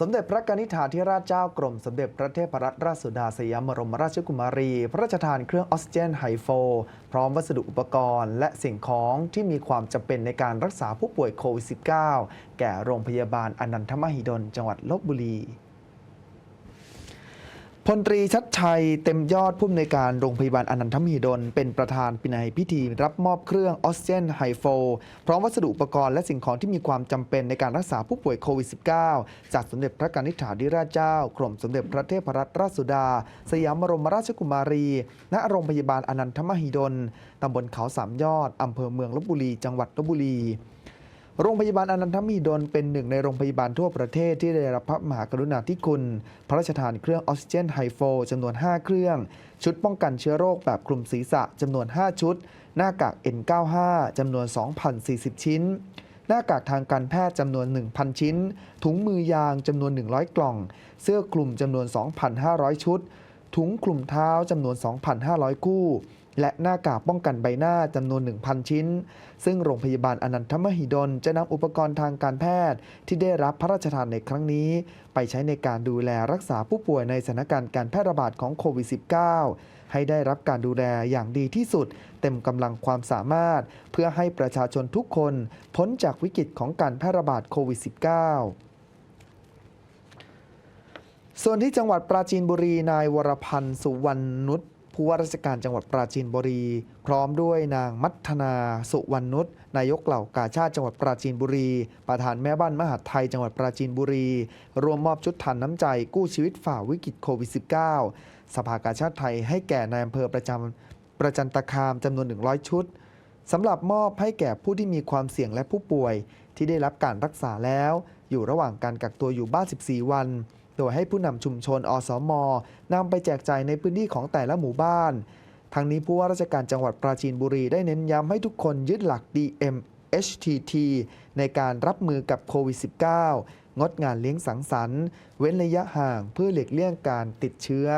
สมเด็จพระกนิษฐาธิราชเจ้ากรมสมเด็จพระเทพรัตนราชสุดาสยามบรมราชกุมารี พระราชทานเครื่องออกซิเจนไฮโฟ พร้อมวัสดุอุปกรณ์ และสิ่งของที่มีความจำเป็นในการรักษาผู้ป่วยโควิด -19 แก่โรงพยาบาลอนันทมหิดลจังหวัดลบบุรี พลตรีชัดชัยเต็มยอดผู้อำนวยการโรงพยาบาลอนันทมหิดล เป็นประธานปินัยพิธีรับมอบเครื่องออกซิเจนไฮโฟพร้อมวัสดุอุปกรณ์และสิ่งของที่มีความจำเป็นในการรักษาผู้ป่วยโควิด -19 จากสมเด็จพระกนิษฐาธิราชเจ้ากรมสมเด็จพระเทพรัตนราชสุดา สยามบรมราชกุมารี ณโรงพยาบาลอนันทมหิดลตำบลเขาสามยอดอำเภอเมืองลบบุรี จังหวัดลบบุรี โรงพยาบาลอนันทมิดลเป็นหนึ่งในโรงพยาบาลทั่วประเทศที่ได้รับพระมหากรุณาธิคุณ พระราชทานเครื่องออกซิเจนไฮโฟจำนวน 5 เครื่อง ชุดป้องกันเชื้อโรคแบบคลุมศีรษะจำนวน 5 ชุด หน้ากาก N95 จำนวน 2,040 ชิ้น หน้ากากทางการแพทย์จำนวน 1,000 ชิ้น ถุงมือยางจำนวน 100 กล่อง เสื้อคลุมจำนวน 2,500 ชุด ถุงคลุมเท้าจำนวน 2,500 คู่ และหน้ากากป้องกันใบหน้าจำนวน 1,000 ชิ้น ซึ่งโรงพยาบาลอนันทมหิดลจะนำอุปกรณ์ทางการแพทย์ ที่ได้รับพระราชทานในครั้งนี้ ไปใช้ในการดูแลรักษาผู้ป่วยในสถานการณ์การแพร่ระบาดของโควิด -19 ให้ได้รับการดูแลอย่างดีที่สุด เต็มกำลังความสามารถ เพื่อให้ประชาชนทุกคนพ้นจากวิกฤตของการแพร่ระบาดโควิด -19 ส่วนที่จังหวัดปราจีนบุรี นายวรพันธ์สุวรรณนุช ผู้ว่าราชการจังหวัดปราจีนบุรี พร้อมด้วยนางมัทนาสุวรรณนุชนายกเหล่ากาชาติจังหวัดปราจีนบุรี ประธานแม่บ้านมหาไทยจังหวัดปราจีนบุรีรวมมอบชุดทานน้ำใจกู้ชีวิตฝ่าวิกฤตโควิด -19 สภากาชาติไทยให้แก่นายอำเภอประจำประจันตคามจำนวน 100 ชุดสำหรับมอบให้แก่ผู้ที่มีความเสี่ยงและผู้ป่วย ที่ได้รับการรักษาแล้ว อยู่ระหว่างการกักตัวอยู่บ้าน 14 วัน โดยให้ผู้นำชุมชนอสมนำไปแจกจ่ายในพื้นที่ของแต่ละหมู่บ้าน ทั้งนี้ผู้ว่าราชการจังหวัดปราจีนบุรีได้เน้นย้ำให้ทุกคนยึดหลัก DMHTT ในการรับมือกับโควิด -19 งดงานเลี้ยงสังสรรค์ เว้นระยะห่างเพื่อหลีกเลี่ยงการติดเชื้อ